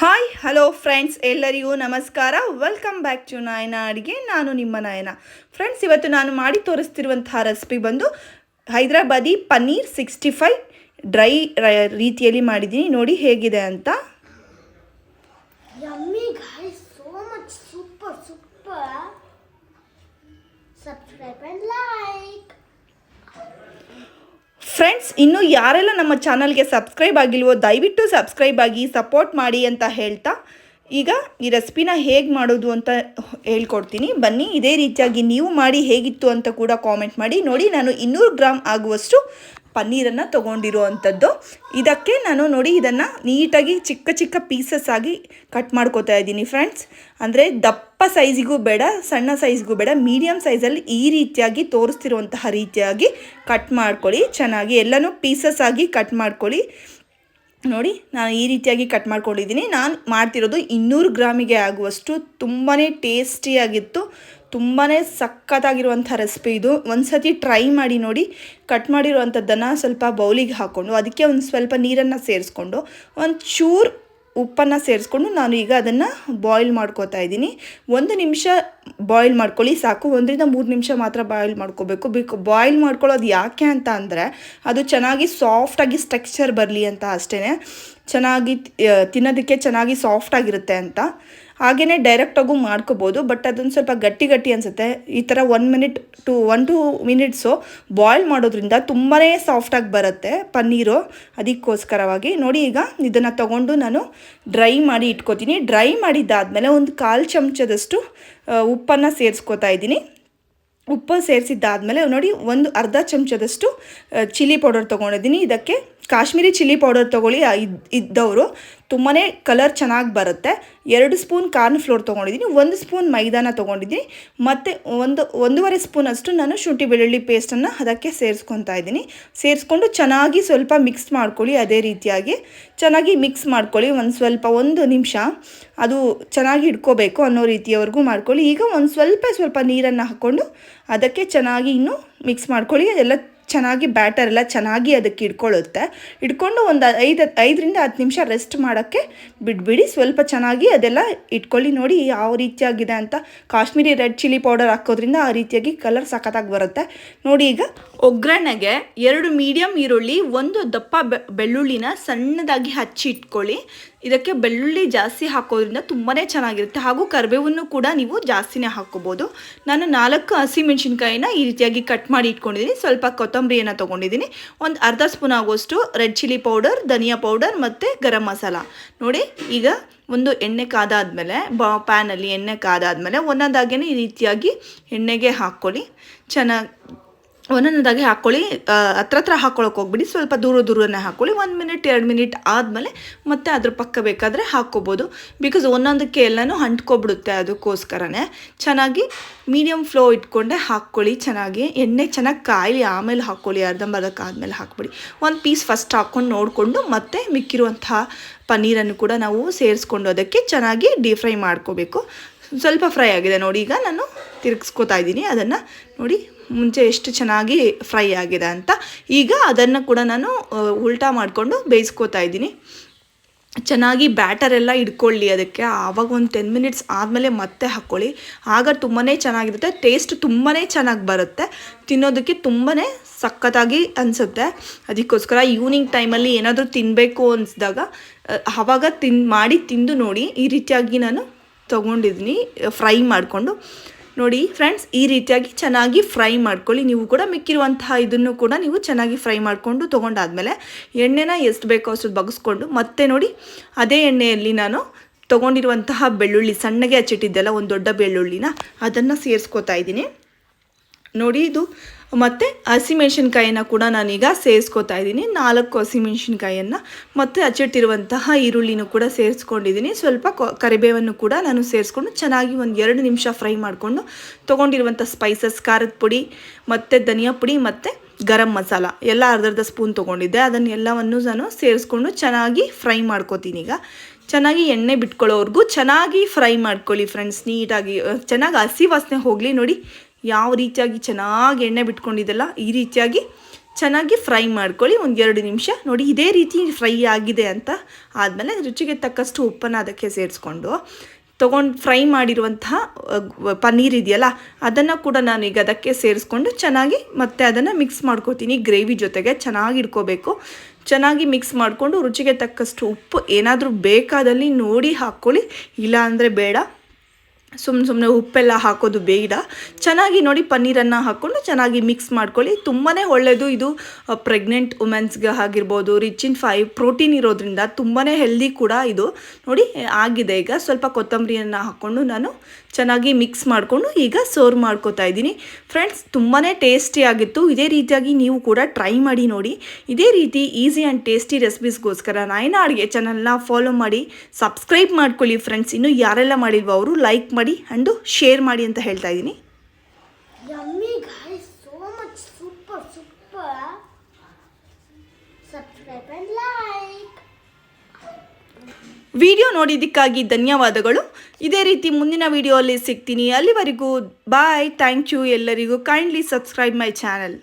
Hi hello friends ಎಲ್ಲರಿಗೂ ನಮಸ್ಕಾರ. Welcome back to ನಾಯನ ಅಡುಗೆ. ನಾನು ನಿಮ್ಮ ನಾಯನ. ಫ್ರೆಂಡ್ಸ್ ಇವತ್ತು ನಾನು ಮಾಡಿ ತೋರಿಸ್ತಿರುವಂತಹ ರೆಸಿಪಿ ಬಂದು Hyderabadi paneer sixty five dry ರೀತಿಯಲ್ಲಿ ಮಾಡಿದ್ದೀನಿ. ನೋಡಿ ಹೇಗಿದೆ ಅಂತ. Yummy guys, ಫ್ರೆಂಡ್ಸ್ ಇನ್ನು ಯಾರೆಲ್ಲ ನಮ್ಮ ಚಾನಲ್ಗೆ ಸಬ್ಸ್ಕ್ರೈಬ್ ಆಗಿಲ್ವೋ, ದಯವಿಟ್ಟು ಸಬ್ಸ್ಕ್ರೈಬ್ ಆಗಿ ಸಪೋರ್ಟ್ ಮಾಡಿ ಅಂತ ಹೇಳ್ತಾ, ಈಗ ಈ ರೆಸಿಪಿನ ಹೇಗೆ ಮಾಡೋದು ಅಂತ ಹೇಳ್ಕೊಡ್ತೀನಿ. ಬನ್ನಿ, ಇದೇ ರೀತಿಯಾಗಿ ನೀವು ಮಾಡಿ ಹೇಗಿತ್ತು ಅಂತ ಕೂಡ ಕಾಮೆಂಟ್ ಮಾಡಿ. ನೋಡಿ, ನಾನು ಇನ್ನೂರು ಗ್ರಾಮ್ ಆಗುವಷ್ಟು ಪನ್ನೀರನ್ನು ತೊಗೊಂಡಿರೋ ಅಂಥದ್ದು ಇದಕ್ಕೆ ನಾನು ನೋಡಿ ಇದನ್ನು ನೀಟಾಗಿ ಚಿಕ್ಕ ಚಿಕ್ಕ ಪೀಸಸ್ ಆಗಿ ಕಟ್ ಮಾಡ್ಕೋತಾ ಇದ್ದೀನಿ ಫ್ರೆಂಡ್ಸ್ ಅಂದರೆ ದಪ್ಪ ಸೈಜಿಗೂ ಬೇಡ, ಸಣ್ಣ ಸೈಜ್ಗೂ ಬೇಡ ಮೀಡಿಯಮ್ ಸೈಜಲ್ಲಿ ಈ ರೀತಿಯಾಗಿ ತೋರಿಸ್ತಿರುವಂತಹ ರೀತಿಯಾಗಿ ಕಟ್ ಮಾಡ್ಕೊಳ್ಳಿ. ಚೆನ್ನಾಗಿ ಎಲ್ಲನೂ ಪೀಸಸ್ ಆಗಿ ಕಟ್ ಮಾಡ್ಕೊಳ್ಳಿ. ನೋಡಿ, ನಾನು ಈ ರೀತಿಯಾಗಿ ಕಟ್ ಮಾಡ್ಕೊಂಡಿದ್ದೀನಿ. ನಾನು ಮಾಡ್ತಿರೋದು ಇನ್ನೂರು ಗ್ರಾಮಿಗೆ ಆಗುವಷ್ಟು ತುಂಬಾ ಟೇಸ್ಟಿಯಾಗಿತ್ತು ತುಂಬಾ ಸಖತ್ತಾಗಿರುವಂಥ ರೆಸಿಪಿ ಇದು. ಒಂದು ಸತಿ ಟ್ರೈ ಮಾಡಿ ನೋಡಿ ಕಟ್ ಮಾಡಿರುವಂಥದ್ದನ್ನು ಸ್ವಲ್ಪ ಬೌಲಿಗೆ ಹಾಕ್ಕೊಂಡು ಅದಕ್ಕೆ ಒಂದು ಸ್ವಲ್ಪ ನೀರನ್ನು ಸೇರಿಸ್ಕೊಂಡು ಒಂದು ಚೂರು ಉಪ್ಪನ್ನು ಸೇರಿಸ್ಕೊಂಡು ನಾನು ಈಗ ಅದನ್ನು ಬಾಯ್ಲ್ ಮಾಡ್ಕೋತಾ ಇದ್ದೀನಿ. ಒಂದು ನಿಮಿಷ ಬಾಯ್ಲ್ ಮಾಡ್ಕೊಳ್ಳಿ, ಸಾಕು. ಒಂದರಿಂದ ಮೂರು ನಿಮಿಷ ಮಾತ್ರ ಬಾಯ್ಲ್ ಮಾಡ್ಕೋಬೇಕು. ಬೇಕು ಬಾಯ್ಲ್ ಮಾಡ್ಕೊಳ್ಳೋದು ಯಾಕೆ ಅಂತ ಅಂದರೆ, ಅದು ಚೆನ್ನಾಗಿ ಸಾಫ್ಟಾಗಿ ಸ್ಟ್ರಕ್ಚರ್ ಬರಲಿ ಅಂತ ಅಷ್ಟೇ ಚೆನ್ನಾಗಿ ತಿನ್ನೋದಕ್ಕೆ ಚೆನ್ನಾಗಿ ಸಾಫ್ಟಾಗಿರುತ್ತೆ ಅಂತ. ಹಾಗೆಯೇ ಡೈರೆಕ್ಟಾಗೂ ಮಾಡ್ಕೋಬೋದು ಬಟ್ ಅದೊಂದು ಸ್ವಲ್ಪ ಗಟ್ಟಿ ಗಟ್ಟಿ ಅನಿಸುತ್ತೆ. ಈ ಥರ one minute to one two minutes boil ಮಾಡೋದ್ರಿಂದ ತುಂಬಾ ಸಾಫ್ಟಾಗಿ ಬರುತ್ತೆ ಪನ್ನೀರು. ಅದಕ್ಕೋಸ್ಕರವಾಗಿ ನೋಡಿ ಈಗ ಇದನ್ನು ತೊಗೊಂಡು ನಾನು ಡ್ರೈ ಮಾಡಿ ಇಟ್ಕೋತೀನಿ. ಡ್ರೈ ಮಾಡಿದ್ದಾದಮೇಲೆ ಒಂದು ಕಾಲು ಚಮಚದಷ್ಟು ಉಪ್ಪನ್ನು ಸೇರಿಸ್ಕೋತಾ ಇದ್ದೀನಿ. ಉಪ್ಪು ಸೇರಿಸಿದ್ದಾದಮೇಲೆ ನೋಡಿ ಒಂದು ಅರ್ಧ ಚಮಚದಷ್ಟು ಚಿಲ್ಲಿ ಪೌಡರ್ ತೊಗೊಂಡಿದ್ದೀನಿ. ಇದಕ್ಕೆ ಕಾಶ್ಮೀರಿ ಚಿಲ್ಲಿ ಪೌಡರ್ ತೊಗೊಳ್ಳಿ ಇದ್, ಇದ್ದವರು. ತುಂಬಾ ಕಲರ್ ಚೆನ್ನಾಗಿ ಬರುತ್ತೆ. ಎರಡು ಸ್ಪೂನ್ ಕಾರ್ನ್ ಫ್ಲೋರ್ ತೊಗೊಂಡಿದ್ದೀನಿ, ಒಂದು ಸ್ಪೂನ್ ಮೈದಾನ ತೊಗೊಂಡಿದ್ದೀನಿ, ಮತ್ತು ಒಂದು, ಒಂದೂವರೆ ಸ್ಪೂನ್ ಅಷ್ಟು ನಾನು ಶುಂಠಿ ಬೆಳ್ಳುಳ್ಳಿ ಪೇಸ್ಟನ್ನು ಅದಕ್ಕೆ ಸೇರಿಸ್ಕೊತಾ ಇದ್ದೀನಿ. ಸೇರಿಸ್ಕೊಂಡು ಚೆನ್ನಾಗಿ ಸ್ವಲ್ಪ ಮಿಕ್ಸ್ ಮಾಡ್ಕೊಳ್ಳಿ ಅದೇ ರೀತಿಯಾಗಿ. ಚೆನ್ನಾಗಿ ಮಿಕ್ಸ್ ಮಾಡ್ಕೊಳ್ಳಿ ಒಂದು ಸ್ವಲ್ಪ, ಒಂದು ನಿಮಿಷ. ಅದು ಚೆನ್ನಾಗಿ ಇಟ್ಕೋಬೇಕು ಅನ್ನೋ ರೀತಿಯವರೆಗೂ ಮಾಡ್ಕೊಳ್ಳಿ. ಈಗ ಒಂದು ಸ್ವಲ್ಪ ಸ್ವಲ್ಪ ನೀರನ್ನು ಹಾಕ್ಕೊಂಡು ಅದಕ್ಕೆ ಚೆನ್ನಾಗಿ ಇನ್ನೂ ಮಿಕ್ಸ್ ಮಾಡ್ಕೊಳ್ಳಿ. ಎಲ್ಲ ಚೆನ್ನಾಗಿ ಬ್ಯಾಟರ್ ಎಲ್ಲ ಚೆನ್ನಾಗಿ ಅದಕ್ಕೆ ಇಟ್ಕೊಳ್ಳುತ್ತೆ ಇಟ್ಕೊಂಡು ಒಂದು ಐದು, ಐದರಿಂದ ಹತ್ತು ನಿಮಿಷ ರೆಸ್ಟ್ ಮಾಡೋಕ್ಕೆ ಬಿಟ್ಬಿಡಿ ಸ್ವಲ್ಪ ಚೆನ್ನಾಗಿ ಅದೆಲ್ಲ ಇಟ್ಕೊಳ್ಳಿ ನೋಡಿ ಯಾವ ರೀತಿಯಾಗಿದೆ ಅಂತ. ಕಾಶ್ಮೀರಿ ರೆಡ್ ಚಿಲ್ಲಿ ಪೌಡರ್ ಹಾಕೋದ್ರಿಂದ ಆ ರೀತಿಯಾಗಿ ಕಲರ್ ಸಖತ್ತಾಗಿ ಬರುತ್ತೆ. ನೋಡಿ ಈಗ ಒಗ್ಗರಣೆಗೆ ಎರಡು ಮೀಡಿಯಮ್ ಈರುಳ್ಳಿ, ಒಂದು ದಪ್ಪ ಬೆಳ್ಳುಳ್ಳಿನ ಸಣ್ಣದಾಗಿ ಹಚ್ಚಿ ಇಟ್ಕೊಳ್ಳಿ. ಇದಕ್ಕೆ ಬೆಳ್ಳುಳ್ಳಿ ಜಾಸ್ತಿ ಹಾಕೋದ್ರಿಂದ ತುಂಬಾ ಚೆನ್ನಾಗಿರುತ್ತೆ. ಹಾಗೂ ಕರಿಬೇವನ್ನು ಕೂಡ ನೀವು ಜಾಸ್ತಿನೇ ಹಾಕ್ಕೋಬೋದು. ನಾನು ನಾಲ್ಕು ಹಸಿಮೆಣಸಿನ್ಕಾಯಿನ ಈ ರೀತಿಯಾಗಿ ಕಟ್ ಮಾಡಿ ಇಟ್ಕೊಂಡಿದ್ದೀನಿ. ಸ್ವಲ್ಪ ಕೊತ್ತಂಬರಿಯನ್ನು ತೊಗೊಂಡಿದ್ದೀನಿ. ಒಂದು ಅರ್ಧ ಸ್ಪೂನ್ ಆಗುವಷ್ಟು ರೆಡ್ ಚಿಲ್ಲಿ ಪೌಡರ್, ಧನಿಯಾ ಪೌಡರ್ ಮತ್ತು ಗರಂ ಮಸಾಲ. ನೋಡಿ, ಈಗ ಒಂದು ಎಣ್ಣೆ ಕಾದಾದಮೇಲೆ, ಬಾ, ಪ್ಯಾನಲ್ಲಿ ಎಣ್ಣೆ ಕಾದಾದಮೇಲೆ ಒಂದೊಂದಾಗೇ ಈ ರೀತಿಯಾಗಿ ಎಣ್ಣೆಗೆ ಹಾಕ್ಕೊಳ್ಳಿ. ಚೆನ್ನಾಗಿ ಒಂದೊಂದಾಗಿ ಹಾಕ್ಕೊಳ್ಳಿ ಹತ್ರ ಹತ್ರ ಹಾಕ್ಕೊಳಕ್ಕೆ ಹೋಗ್ಬಿಡಿ. ಸ್ವಲ್ಪ ದೂರ ದೂರನೇ ಹಾಕ್ಕೊಳ್ಳಿ ಒಂದು ಮಿನಿಟ್, ಎರಡು ಮಿನಿಟ್ ಆದಮೇಲೆ ಮತ್ತೆ ಅದ್ರ ಪಕ್ಕ ಬೇಕಾದರೆ ಹಾಕ್ಕೋಬೋದು ಬಿಕಾಸ್ ಒಂದೊಂದಕ್ಕೆ ಎಲ್ಲನೂ ಅಂಟ್ಕೊಬಿಡುತ್ತೆ ಅದಕ್ಕೋಸ್ಕರನೇ. ಚೆನ್ನಾಗಿ ಮೀಡಿಯಮ್ ಫ್ಲೋ ಇಟ್ಕೊಂಡೆ ಹಾಕ್ಕೊಳ್ಳಿ ಚೆನ್ನಾಗಿ. ಎಣ್ಣೆ ಚೆನ್ನಾಗಿ ಕಾಯಲಿ. ಆಮೇಲೆ ಹಾಕ್ಕೊಳ್ಳಿ ಅರ್ಧಂಬರ್ಧಕ್ಕೆ ಆದಮೇಲೆ ಹಾಕ್ಬಿಡಿ. ಒಂದು ಪೀಸ್ ಫಸ್ಟ್ ಹಾಕ್ಕೊಂಡು ನೋಡಿಕೊಂಡು ಮತ್ತೆ ಮಿಕ್ಕಿರುವಂತಹ ಪನ್ನೀರನ್ನು ಕೂಡ ನಾವು ಸೇರಿಸ್ಕೊಂಡು ಅದಕ್ಕೆ ಚೆನ್ನಾಗಿ ಡೀಪ್ ಫ್ರೈ ಮಾಡ್ಕೋಬೇಕು. ಸ್ವಲ್ಪ ಫ್ರೈ ಆಗಿದೆ ನೋಡಿ. ಈಗ ನಾನು ತಿರುಗಿಸ್ಕೊತಾ ಇದ್ದೀನಿ. ಅದನ್ನು ನೋಡಿ ಮುಂಚೆ ಎಷ್ಟು ಚೆನ್ನಾಗಿ ಫ್ರೈ ಆಗಿದೆ ಅಂತ. ಈಗ ಅದನ್ನು ಕೂಡ ನಾನು ಉಲ್ಟಾ ಮಾಡಿಕೊಂಡು ಬೇಯಿಸ್ಕೋತಾ ಇದ್ದೀನಿ. ಚೆನ್ನಾಗಿ ಬ್ಯಾಟರ್ ಎಲ್ಲ ಇಟ್ಕೊಳ್ಳಿ ಅದಕ್ಕೆ. ಆವಾಗ ಒಂದು ಟೆನ್ ಮಿನಿಟ್ಸ್ ಆದಮೇಲೆ ಮತ್ತೆ ಹಾಕ್ಕೊಳ್ಳಿ. ಆಗ ತುಂಬಾ ಚೆನ್ನಾಗಿರುತ್ತೆ. ಟೇಸ್ಟ್ ತುಂಬಾ ಚೆನ್ನಾಗಿ ಬರುತ್ತೆ. ತಿನ್ನೋದಕ್ಕೆ ತುಂಬಾ ಸಖತ್ತಾಗಿ ಅನಿಸುತ್ತೆ. ಅದಕ್ಕೋಸ್ಕರ ಈವ್ನಿಂಗ್ ಟೈಮಲ್ಲಿ ಏನಾದರೂ ತಿನ್ನಬೇಕು ಅನಿಸಿದಾಗ ಆವಾಗ ತಿನ್, ಮಾಡಿ ತಿಂದು ನೋಡಿ ಈ ರೀತಿಯಾಗಿ ನಾನು ತೊಗೊಂಡಿದ್ದೀನಿ ಫ್ರೈ ಮಾಡಿಕೊಂಡು. ನೋಡಿ ಫ್ರೆಂಡ್ಸ್ ಈ ರೀತಿಯಾಗಿ ಚೆನ್ನಾಗಿ ಫ್ರೈ ಮಾಡ್ಕೊಳ್ಳಿ. ನೀವು ಕೂಡ ಮಿಕ್ಕಿರುವಂತಹ ಇದನ್ನು ಕೂಡ ನೀವು ಚೆನ್ನಾಗಿ ಫ್ರೈ ಮಾಡಿಕೊಂಡು ತೊಗೊಂಡಾದ್ಮೇಲೆ ಎಣ್ಣೆನ ಎಷ್ಟು ಬೇಕೋ ಅಷ್ಟು ಬಗ್ಸ್ಕೊಂಡು ಮತ್ತೆ ನೋಡಿ ಅದೇ ಎಣ್ಣೆಯಲ್ಲಿ ನಾನು ತೊಗೊಂಡಿರುವಂತಹ ಬೆಳ್ಳುಳ್ಳಿ, ಸಣ್ಣಗೆ ಹಚ್ಚಿಟ್ಟಿದ್ದೆಲ್ಲ ಒಂದು ದೊಡ್ಡ ಬೆಳ್ಳುಳ್ಳಿನ ಅದನ್ನು ಸೇರಿಸ್ಕೋತಾ ಇದ್ದೀನಿ. ನೋಡಿ ಇದು ಮತ್ತು ಹಸಿಮೆಣ್ಸಿನ್ಕಾಯಿನ ಕೂಡ ನಾನೀಗ ಸೇರಿಸ್ಕೋತಾ ಇದ್ದೀನಿ. ನಾಲ್ಕು ಹಸಿಮೆಣ್ಸಿನ್ಕಾಯಿಯನ್ನು ಮತ್ತು ಹಚ್ಚಿಟ್ಟಿರುವಂತಹ ಈರುಳ್ಳಿನೂ ಕೂಡ ಸೇರಿಸ್ಕೊಂಡಿದ್ದೀನಿ. ಸ್ವಲ್ಪ ಕರಿಬೇವನ್ನು ಕೂಡ ನಾನು ಸೇರಿಸ್ಕೊಂಡು ಚೆನ್ನಾಗಿ ಒಂದು ಎರಡು ನಿಮಿಷ ಫ್ರೈ ಮಾಡಿಕೊಂಡು ತೊಗೊಂಡಿರುವಂಥ ಸ್ಪೈಸಸ್ ಖಾರದ ಪುಡಿ ಮತ್ತು ಧನಿಯಾ ಪುಡಿ ಮತ್ತು ಗರಂ ಮಸಾಲ ಎಲ್ಲ ಅರ್ಧ ಅರ್ಧ ಸ್ಪೂನ್ ತೊಗೊಂಡಿದ್ದೆ. ಅದನ್ನೆಲ್ಲವನ್ನು ನಾನು ಸೇರಿಸ್ಕೊಂಡು ಚೆನ್ನಾಗಿ ಫ್ರೈ ಮಾಡ್ಕೋತೀನಿ ಈಗ. ಚೆನ್ನಾಗಿ ಎಣ್ಣೆ ಬಿಟ್ಕೊಳ್ಳೋವರೆಗೂ ಚೆನ್ನಾಗಿ ಫ್ರೈ ಮಾಡ್ಕೊಳ್ಳಿ ಫ್ರೆಂಡ್ಸ್. ನೀಟಾಗಿ, ಚೆನ್ನಾಗಿ ಹಸಿ ವಾಸನೆ ಹೋಗಲಿ ನೋಡಿ. ಯಾವ ರೀತಿಯಾಗಿ ಚೆನ್ನಾಗಿ ಎಣ್ಣೆ ಬಿಟ್ಕೊಂಡಿದ್ದಲ್ಲ, ಈ ರೀತಿಯಾಗಿ ಚೆನ್ನಾಗಿ ಫ್ರೈ ಮಾಡ್ಕೊಳ್ಳಿ. ಒಂದು ಎರಡು ನಿಮಿಷ. ನೋಡಿ, ಇದೇ ರೀತಿ ಫ್ರೈ ಆಗಿದೆ ಅಂತ ಆದಮೇಲೆ ರುಚಿಗೆ ತಕ್ಕಷ್ಟು ಉಪ್ಪನ್ನು ಅದಕ್ಕೆ ಸೇರಿಸ್ಕೊಂಡು, ತೊಗೊಂಡು ಫ್ರೈ ಮಾಡಿರುವಂತಹ ಪನ್ನೀರ್ ಇದೆಯಲ್ಲ, ಅದನ್ನು ಕೂಡ ನಾನು ಈಗ ಅದಕ್ಕೆ ಸೇರಿಸ್ಕೊಂಡು ಚೆನ್ನಾಗಿ ಮತ್ತೆ ಅದನ್ನು ಮಿಕ್ಸ್ ಮಾಡ್ಕೋತೀನಿ. ಗ್ರೇವಿ ಜೊತೆಗೆ ಚೆನ್ನಾಗಿ ಇಟ್ಕೋಬೇಕು. ಚೆನ್ನಾಗಿ ಮಿಕ್ಸ್ ಮಾಡಿಕೊಂಡು ರುಚಿಗೆ ತಕ್ಕಷ್ಟು ಉಪ್ಪು ಏನಾದರೂ ಬೇಕಾದಲ್ಲಿ ನೋಡಿ ಹಾಕ್ಕೊಳ್ಳಿ. ಇಲ್ಲ ಅಂದರೆ ಬೇಡ. ಸುಮ್ಮನೆ ಸುಮ್ಮನೆ ಉಪ್ಪೆಲ್ಲ ಹಾಕೋದು ಬೇಡ. ಚೆನ್ನಾಗಿ ನೋಡಿ ಪನ್ನೀರನ್ನು ಹಾಕ್ಕೊಂಡು ಚೆನ್ನಾಗಿ ಮಿಕ್ಸ್ ಮಾಡ್ಕೊಳ್ಳಿ. ತುಂಬಾ ಒಳ್ಳೆಯದು ಇದು ಪ್ರೆಗ್ನೆಂಟ್ ವುಮೆನ್ಸ್ಗೆ ಆಗಿರ್ಬೋದು ರಿಚ್ ಇನ್ ಫೈ ಪ್ರೋಟೀನ್ ಇರೋದ್ರಿಂದ ತುಂಬಾ ಹೆಲ್ದಿ ಕೂಡ ಇದು. ನೋಡಿ ಆಗಿದೆ ಈಗ. ಸ್ವಲ್ಪ ಕೊತ್ತಂಬರಿಯನ್ನು ಹಾಕ್ಕೊಂಡು ನಾನು ಚೆನ್ನಾಗಿ ಮಿಕ್ಸ್ ಮಾಡಿಕೊಂಡು ಈಗ ಸರ್ವ್ ಮಾಡ್ಕೋತಾ ಇದ್ದೀನಿ. ಫ್ರೆಂಡ್ಸ್ ತುಂಬಾ ಟೇಸ್ಟಿಯಾಗಿತ್ತು ಇದೇ ರೀತಿಯಾಗಿ ನೀವು ಕೂಡ ಟ್ರೈ ಮಾಡಿ ನೋಡಿ. ಇದೇ ರೀತಿ ಈಸಿ ಆ್ಯಂಡ್ ಟೇಸ್ಟಿ ರೆಸಿಪೀಸ್ಗೋಸ್ಕರ ನಾಯಿನ ಅಡುಗೆ ಚಾನಲ್ನ ಫಾಲೋ ಮಾಡಿ ಸಬ್ಸ್ಕ್ರೈಬ್ ಮಾಡ್ಕೊಳ್ಳಿ ಫ್ರೆಂಡ್ಸ್ ಇನ್ನು ಯಾರೆಲ್ಲ ಮಾಡಿಲ್ವೋ ಅವರು ಲೈಕ್ ಮಾಡಿ ಅಂಡು ಶೇರ್ ಮಾಡಿ ಅಂತ ಹೇಳ್ತಾ ಇದ್ದೀನಿ. ವಿಡಿಯೋ ನೋಡಿದ್ದಕ್ಕಾಗಿ ಧನ್ಯವಾದಗಳು. ಇದೇ ರೀತಿ ಮುಂದಿನ ವಿಡಿಯೋ ಅಲ್ಲಿ ಸಿಗ್ತೀನಿ. ಅಲ್ಲಿವರೆಗೂ ಬಾಯ್ ಥ್ಯಾಂಕ್ ಯು ಎಲ್ಲರಿಗೂ. Kindly subscribe my channel